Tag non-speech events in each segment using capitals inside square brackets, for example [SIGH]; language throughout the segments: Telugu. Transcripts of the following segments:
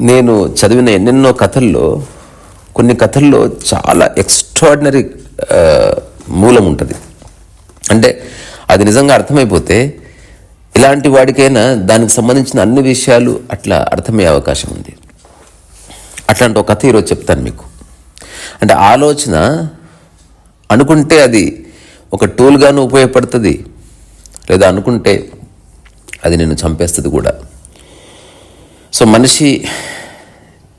నేను చదివిన ఎన్నెన్నో కథల్లో కొన్ని కథల్లో చాలా ఎక్స్ట్రాడినరీ మూలం ఉంటుంది. అంటే అది నిజంగా అర్థమైపోతే ఇలాంటి వాడికైనా దానికి సంబంధించిన అన్ని విషయాలు అట్లా అర్థమయ్యే అవకాశం ఉంది. అట్లాంటి ఒక కథ ఈరోజు చెప్తాను మీకు. అంటే ఆలోచన అనుకుంటే అది ఒక టూల్గాను ఉపయోగపడుతుంది లేదా అనుకుంటే అది నేను చంపేస్తుంది కూడా. సో మనిషి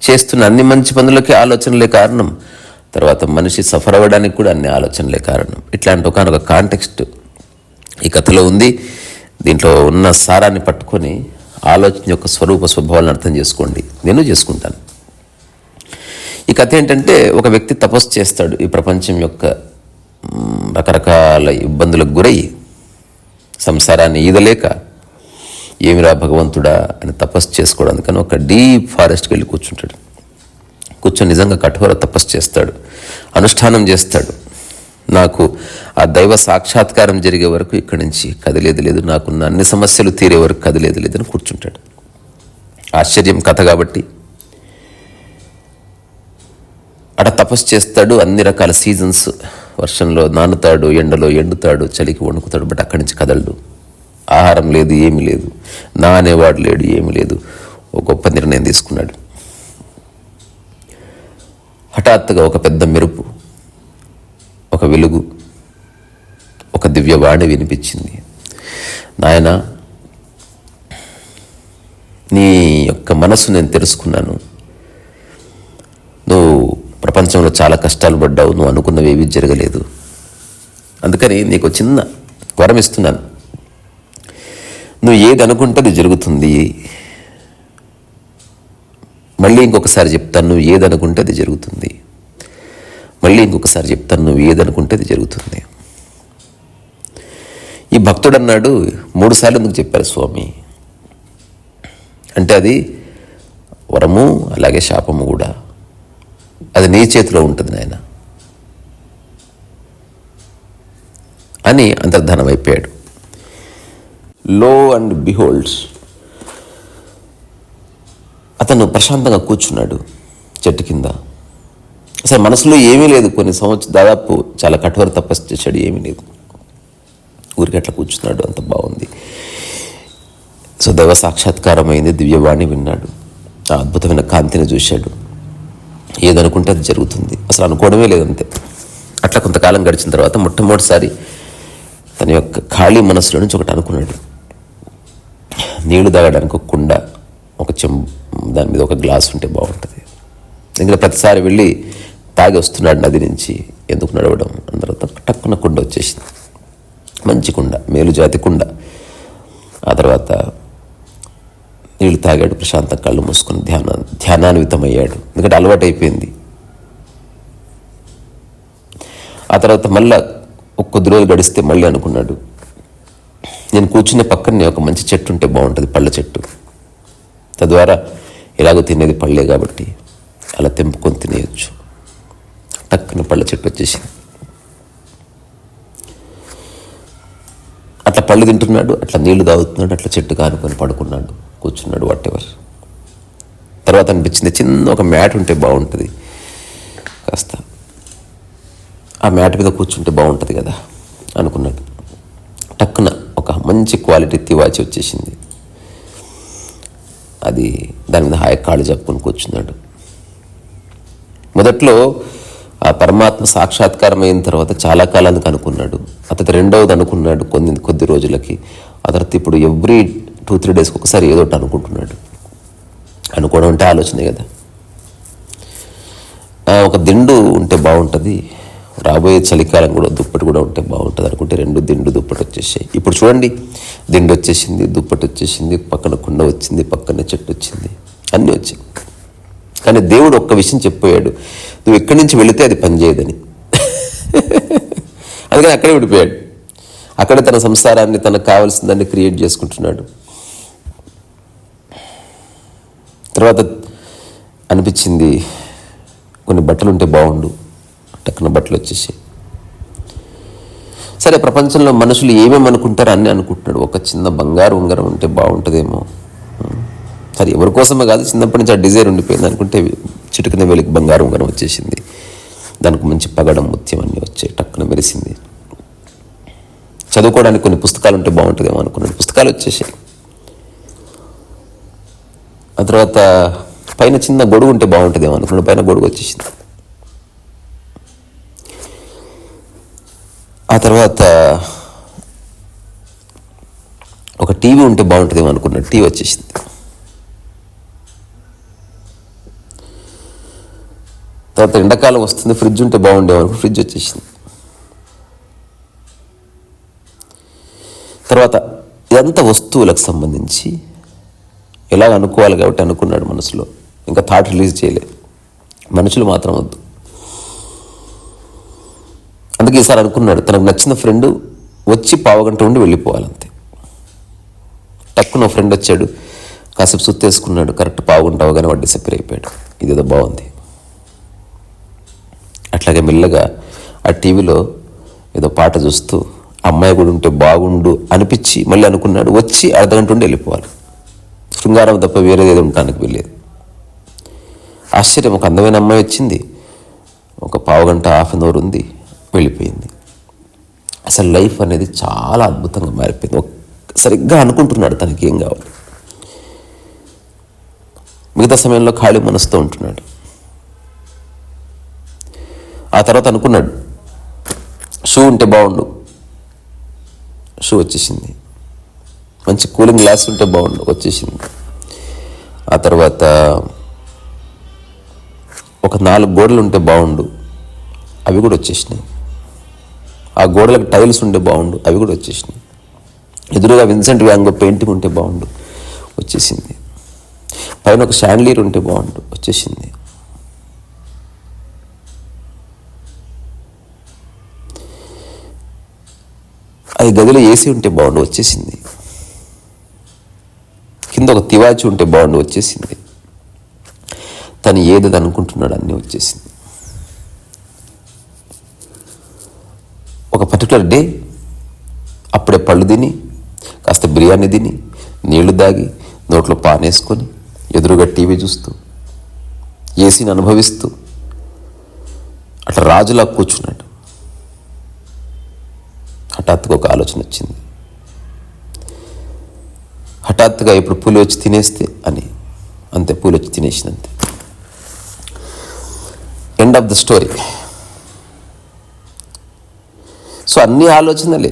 చేస్తున్న అన్ని మంచి పనులకి ఆలోచనలే కారణం. తర్వాత మనిషి సఫర్ అవ్వడానికి కూడా అన్ని ఆలోచనలే కారణం. ఇట్లాంటి ఒకనొక కాంటెక్స్ట్ ఈ కథలో ఉంది. దీంట్లో ఉన్న సారాన్ని పట్టుకొని ఆలోచన యొక్క స్వరూప స్వభావాలను అర్థం చేసుకోండి. నేను చేసుకుంటాను. ఈ కథ ఏంటంటే ఒక వ్యక్తి తపస్సు చేస్తాడు. ఈ ప్రపంచం యొక్క రకరకాల ఇబ్బందులకు గురై సంసారాన్ని ఈదలేక ఏమిరా భగవంతుడా అని తపస్సు చేసుకోవడానికని ఒక డీప్ ఫారెస్ట్కి వెళ్ళి కూర్చుంటాడు. కూర్చొని నిజంగా కఠోర తపస్సు చేస్తాడు. అనుష్ఠానం చేస్తాడు. నాకు ఆ దైవ సాక్షాత్కారం జరిగే వరకు ఇక్కడి నుంచి కదిలేదు లేదు. నాకున్న అన్ని సమస్యలు తీరే వరకు కదిలేదు లేదని కూర్చుంటాడు. ఆశ్చర్యం కథ కాబట్టి. అట తపస్సు చేస్తాడు. అన్ని రకాల సీజన్స్ వర్షంలో నానుతాడు ఎండలో ఎండుతాడు చలికి వణుకుతాడు బట్ అక్కడి నుంచి కదలడు. ఆహారం లేదు ఏమీ లేదు. నా అనేవాడు లేడు ఏమీ లేదు. ఒక గొప్ప నిర్ణయం తీసుకున్నాడు. హఠాత్తుగా ఒక పెద్ద మెరుపు ఒక వెలుగు ఒక దివ్యవాణి వినిపించింది. నాయన నీ యొక్క మనసు నేను తెలుసుకున్నాను. నువ్వు ప్రపంచంలో చాలా కష్టాలు పడ్డావు నువ్వు అనుకున్నవి ఏవి జరగలేదు. అందుకని నీకు చిన్న వరం ఇస్తున్నాను. నువ్వు ఏది అనుకుంటే అది జరుగుతుంది. మళ్ళీ ఇంకొకసారి చెప్తాను నువ్వు ఏది అనుకుంటే అది జరుగుతుంది. మళ్ళీ ఇంకొకసారి చెప్తాను నువ్వు ఏది అనుకుంటే అది జరుగుతుంది. ఈ భక్తుడు అన్నాడు మూడుసార్లు ఎందుకు చెప్పారు స్వామి? అంటే అది వరము అలాగే శాపము కూడా. అది నీ చేతిలో ఉంటుంది నాయన. అని అంతర్ధానం అయిపోయాడు. లో అండ్ బిహోల్డ్స్ అతను ప్రశాంతంగా కూర్చున్నాడు చెట్టు కింద. అసలు మనసులో ఏమీ లేదు. కొన్ని సంవత్సరం దాదాపు చాలా కఠోర తపస్సు చేశాడు ఏమీ లేదు. ఊరికి అట్లా కూర్చున్నాడు అంత బాగుంది. సో దైవ సాక్షాత్కారం అయింది దివ్యవాణి విన్నాడు. ఆ అద్భుతమైన కాంతిని చూశాడు. ఏదనుకుంటే అది జరుగుతుంది. అసలు అనుకోవడమే లేదంతే. అట్లా కొంతకాలం గడిచిన తర్వాత మొట్టమొదటిసారి తన యొక్క ఖాళీ మనసులో నుంచి ఒకటి అనుకున్నాడు. నీళ్ళు తాగడానికి ఒక కుండ ఒక చెంబు దాని మీద ఒక గ్లాస్ ఉంటే బాగుంటుంది. ఎందుకంటే ప్రతిసారి వెళ్ళి తాగి వస్తున్నాడు నది నుంచి ఎందుకు నడవడం? అందరూ తర్వాత టక్కున కుండ వచ్చేసింది. మంచి కుండ మేలు జాతి కుండ. ఆ తర్వాత నీళ్ళు తాగాడు ప్రశాంతం కళ్ళు మూసుకొని ధ్యాన ధ్యానాన్వితమయ్యాడు. ఎందుకంటే అలవాటు అయిపోయింది ఆ తర్వాత మళ్ళా ఒక కొద్ది రోజులు గడిస్తే మళ్ళీ అనుకున్నాడు. నేను కూర్చునే పక్కనే ఒక మంచి చెట్టు ఉంటే బాగుంటుంది పళ్ళ చెట్టు. తద్వారా ఎలాగో తినేది పళ్ళే కాబట్టి అలా తెంపుకొని తినేయచ్చు. టక్కున పళ్ళ చెట్టు వచ్చేసింది. అట్లా పళ్ళు తింటున్నాడు అట్లా నీళ్ళు తాగుతున్నాడు అట్లా చెట్టు కానుకొని పడుకున్నాడు కూర్చున్నాడు వాట్ ఎవర్ తర్వాత అనిపించింది చిన్న ఒక మ్యాట్ ఉంటే బాగుంటుంది. కాస్త ఆ మ్యాట్ మీద కూర్చుంటే బాగుంటుంది కదా అనుకున్నాడు. మంచి క్వాలిటీ తివాచి వచ్చేసింది. అది దాని మీద హాయి కాళ్ళు చెప్పుకొని కూర్చున్నాడు. మొదట్లో ఆ పరమాత్మ సాక్షాత్కారం అయిన తర్వాత చాలా కాలానికి అనుకున్నాడు. అతను రెండవది అనుకున్నాడు కొన్ని కొద్ది రోజులకి. ఆ తర్వాత ఇప్పుడు ఎవ్రీ టూ త్రీ డేస్కి ఒకసారి ఏదో ఒకటి అనుకుంటున్నాడు. అనుకోవడం అంటే ఆలోచనే కదా. ఒక దిండు ఉంటే బాగుంటుంది. రాబోయే చలికాలం కూడా దుప్పటి కూడా ఉంటే బాగుంటుంది అనుకుంటే రెండు దిండు దుప్పటి వచ్చేసాయి. ఇప్పుడు చూడండి దిండు వచ్చేసింది దుప్పటి వచ్చేసింది పక్కన కుండ వచ్చింది పక్కన చెట్టు వచ్చింది అన్నీ వచ్చాయి. కానీ దేవుడు ఒక్క విషయం చెప్పాడు నువ్వు ఎక్కడి నుంచి వెళితే అది పనిచేయదని [LAUGHS] అందుకని అక్కడే విడిపోయాడు. అక్కడే తన సంసారాన్ని తనకు కావాల్సిందాన్ని క్రియేట్ చేసుకుంటున్నాడు. తర్వాత అనిపించింది కొన్ని బట్టలు ఉంటే బాగుండు టక్కున బట్టలు వచ్చేసి. సరే ప్రపంచంలో మనుషులు ఏమేమి అనుకుంటారో అన్నీ అనుకుంటున్నాడు. ఒక చిన్న బంగారు ఉంగరం ఉంటే బాగుంటుందేమో. సరే ఎవరి కోసమే కాదు చిన్నప్పటి నుంచి ఆ డిజైర్ ఉండిపోయింది. అనుకుంటే చిటుకున వేలికి బంగారం ఉంగరం వచ్చేసింది. దానికి మంచి పగడం ముత్యం అన్నీ వచ్చాయి. టక్కున మెరిసింది. చదువుకోవడానికి కొన్ని పుస్తకాలు ఉంటే బాగుంటుందేమో అనుకున్నాడు. పుస్తకాలు వచ్చేసాయి. ఆ తర్వాత పైన చిన్న గొడుగు ఉంటే బాగుంటుందేమో అనుకున్నాడు. పైన గొడుగు వచ్చేసింది. తర్వాత ఒక టీవీ ఉంటే బాగుంటుందేమో అనుకున్నాడు టీవీ వచ్చేసింది. తర్వాత ఎండాకాలం వస్తుంది ఫ్రిడ్జ్ ఉంటే బాగుండేమనుకో ఫ్రిడ్జ్ వచ్చేసింది. తర్వాత ఇదంతా వస్తువులకు సంబంధించి ఎలాగ అనుకోవాలి కాబట్టి అనుకున్నాడు మనసులో. ఇంకా థాట్ రిలీజ్ చేయలేదు. మనుషులు మాత్రం వద్దు. అందుకే ఈసారి అనుకున్నాడు తనకు నచ్చిన ఫ్రెండ్ వచ్చి పావుగంట ఉండి వెళ్ళిపోవాలంతే. టక్కున ఫ్రెండ్ వచ్చాడు కాసేపు సుత్తేసుకున్నాడు కరెక్ట్ పావుగంట అవగానే వాడు డిసప్పేర్ అయిపోయాడు. ఇదేదో బాగుంది. అట్లాగే మెల్లగా ఆ టీవీలో ఏదో పాట చూస్తూ అమ్మాయి కూడా ఉంటే బాగుండు అనిపించి మళ్ళీ అనుకున్నాడు వచ్చి అర్ధగంట ఉండి వెళ్ళిపోవాలి. శృంగారం తప్ప వేరేది ఏదో ఉండటానికి వెళ్ళేది ఆశ్చర్యం ఒక అందమైన అమ్మాయి వచ్చింది. ఒక పావుగంట హాఫ్ అన్ అవర్ ఉంది. వెళ్ళిపోయింది. అసలు లైఫ్ అనేది చాలా అద్భుతంగా మారిపోయింది. సరిగ్గా అనుకుంటున్నాడు తనకి ఏం కావాలి. మిగతా సమయంలో ఖాళీ మనసుతో ఉంటున్నాడు. ఆ తర్వాత అనుకున్నాడు షూ ఉంటే బాగుండు. షూ వచ్చేసింది. మంచి కూలింగ్ గ్లాస్ ఉంటే బాగుండు వచ్చేసింది. ఆ తర్వాత ఒక నాలుగు గోడలు ఉంటే బాగుండు అవి కూడా వచ్చేసినాయి. ఆ గోడలకు టైల్స్ ఉంటే బాగుండు అవి కూడా వచ్చేసినాయి. ఎదురుగా విన్సెంట్ వ్యాంగో పెయింటింగ్ ఉంటే బాగుండు వచ్చేసింది. పైన ఒక షాండ్లీర్ ఉంటే బాగుండు వచ్చేసింది. అది గదిలో ఏసీ ఉంటే బాగుండు వచ్చేసింది. కింద ఒక తివాచి ఉంటే బాగుండు వచ్చేసింది. తను ఏదది అనుకుంటున్నాడు అన్నీ వచ్చేసింది. After day. అప్పుడే పళ్ళు తిని కాస్త బిర్యానీ తిని నీళ్ళు దాగి నోట్లో పానేసుకొని ఎదురుగా టీవీ చూస్తూ ఏసీని అనుభవిస్తూ అట్లా రాజులా కూర్చున్నాడు. హఠాత్తుగా ఒక ఆలోచన వచ్చింది. హఠాత్తుగా ఇప్పుడు పులి వచ్చి తినేస్తే అని అంతే పులి వచ్చి తినేసినంతే end of the story so అన్ని ఆలోచనలే.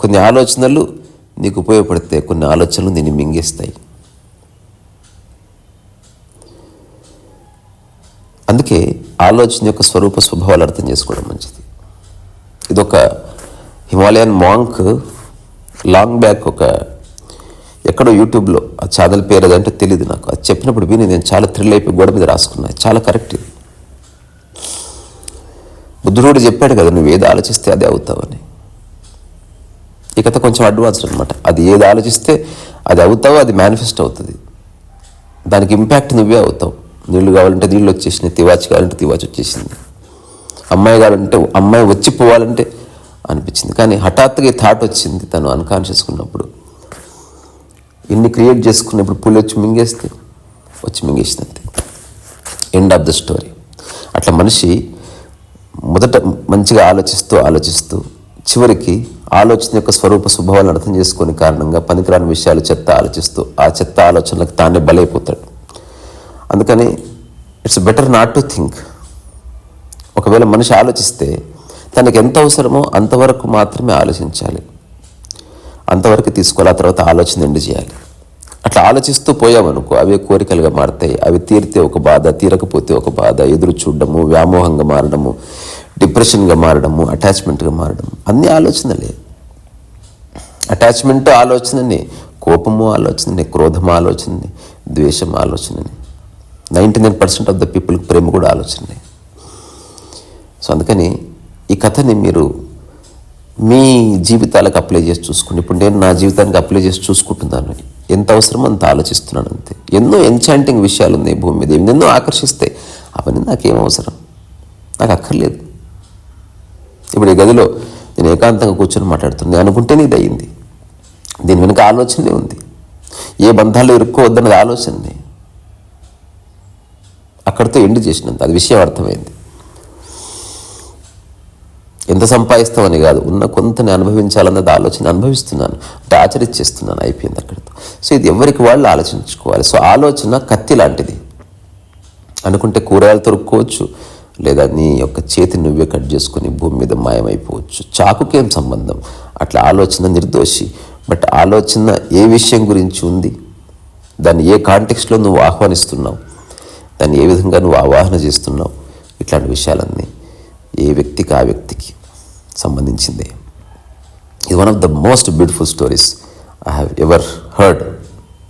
కొన్ని ఆలోచనలు నీకు ఉపయోగపడితే కొన్ని ఆలోచనలు దీన్ని మింగేస్తాయి. అందుకే ఆలోచన యొక్క స్వరూప స్వభావాలు అర్థం చేసుకోవడం మంచిది. ఇదొక హిమాలయన్ మాంక్ లాంగ్ బ్యాక్ ఒక ఎక్కడో యూట్యూబ్లో ఆ ఛానల్ పేరు అదంటే తెలియదు నాకు. అది చెప్పినప్పుడు విని నేను చాలా థ్రిల్ అయిపోయి గోడ మీద రాసుకున్నాను చాలా కరెక్ట్ ఇది. బుద్ధుడు చెప్పాడు కదా నువ్వు ఏది ఆలోచిస్తే అదే అవుతావని. ఈ కథ కొంచెం అడ్వాన్స్ అనమాట అది ఏది ఆలోచిస్తే అది అవుతావో అది మేనిఫెస్ట్ అవుతుంది. దానికి ఇంపాక్ట్ నువ్వే అవుతావు. నీళ్ళు కావాలంటే నీళ్ళు వచ్చేసినాయి తివాచి కావాలంటే తివాచి వచ్చేసింది. అమ్మాయి కావాలంటే అమ్మాయి వచ్చి పోవాలంటే అనిపించింది. కానీ హఠాత్తుగా ఈ థాట్ వచ్చింది తను అన్కాన్షియస్ ఉన్నప్పుడు. ఇన్ని క్రియేట్ చేసుకున్నప్పుడు పులి వచ్చి మింగేస్తే వచ్చి మింగేసినంతే ఎండ్ ఆఫ్ ద స్టోరీ అట్లా మనిషి మొదట మంచిగా ఆలోచిస్తూ ఆలోచిస్తూ చివరికి ఆలోచన యొక్క స్వరూప స్వభావాలను అర్థం చేసుకునే కారణంగా పనికిరాని విషయాలు చెత్త ఆలోచిస్తూ ఆ చెత్త ఆలోచనలకు తానే బలైపోతాడు. అందుకని it's better not to think ఒకవేళ మనిషి ఆలోచిస్తే తనకి ఎంత అవసరమో అంతవరకు మాత్రమే ఆలోచించాలి. అంతవరకు తీసుకోవాలి ఆ తర్వాత ఆలోచన ఎండి చేయాలి. అట్లా ఆలోచిస్తూ పోయామనుకో అవే కోరికలుగా మారుతాయి. అవి తీరితే ఒక బాధ తీరకపోతే ఒక బాధ ఎదురు చూడడము వ్యామోహంగా మారడము డిప్రెషన్గా మారడము అటాచ్మెంట్గా మారడము. అన్ని ఆలోచనలే. అటాచ్మెంట్ ఆలోచనని కోపము ఆలోచనని క్రోధము ఆలోచనని ద్వేషం ఆలోచనని. Ninety nine percent of the పీపుల్కి ప్రేమ కూడా ఆలోచనే సో అందుకని ఈ కథని మీరు మీ జీవితాలకు అప్లై చేసి చూసుకోండి. ఇప్పుడు నేను నా జీవితానికి అప్లై చేసి చూసుకుంటున్నాను. ఎంత అవసరమో అంత ఆలోచిస్తున్నాను అంతే. ఎన్నో ఎంచాంటింగ్ విషయాలు ఉన్నాయి భూమి మీద. ఎన్నెన్నో ఆకర్షిస్తాయి. అవన్నీ నాకేం అవసరం? నాకు అక్కర్లేదు. ఇప్పుడు ఈ గదిలో నేను ఏకాంతంగా కూర్చొని మాట్లాడుతున్నాను అనుకుంటేనే ఇది అయింది దీని వెనుక ఆలోచనే ఉంది. ఏ బంధాలు ఇరుక్కోవద్దన్నది ఆలోచనే. అక్కడితో ఎండ్ చేసినంత. అది విషయం అర్థమైంది. ఎంత సంపాదిస్తామని కాదు ఉన్న కొంతని అనుభవించాలన్నది ఆలోచన అనుభవిస్తున్నాను. అంటే ఆచరించేస్తున్నాను అయిపోయింది అక్కడితో సో ఇది ఎవరికి వాళ్ళు ఆలోచించుకోవాలి. సో ఆలోచన కత్తి లాంటిది. అనుకుంటే కూరగాయలు తొరుక్కోవచ్చు లేదా నీ యొక్క చేతి నువ్వే కట్ చేసుకుని భూమి మీద మాయమైపోవచ్చు. చాకుకేం సంబంధం? అట్లా ఆలోచన నిర్దోషి. బట్ ఆలోచన ఏ విషయం గురించి ఉంది? దాన్ని ఏ కాంటెక్స్లో నువ్వు ఆహ్వానిస్తున్నావు? దాన్ని ఏ విధంగా నువ్వు ఆవాహన చేస్తున్నావు? ఇట్లాంటి విషయాలన్నీ ఏ వ్యక్తికి ఆ వ్యక్తికి సంబంధించింది. ఇది one of the most beautiful stories I have ever heard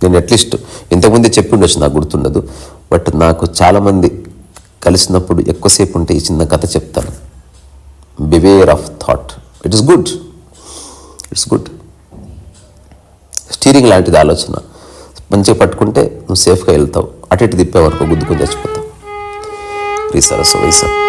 నేను అట్లీస్ట్ ఇంతకుముందే చెప్పి ఉండొచ్చు నాకు గుర్తుండదు. బట్ నాకు చాలామంది కలిసినప్పుడు ఎక్కువసేపు ఉంటే ఈ చిన్న కథ చెప్తాను. Beware of thought it is good it's good steering లాంటిది ఆలోచన. మంచిగా పట్టుకుంటే నువ్వు సేఫ్గా వెళ్తావు. అటు ఇటు తిప్పే వరకు గుద్దుకొని చచ్చిపోతావు. రీ సరస్సు సార్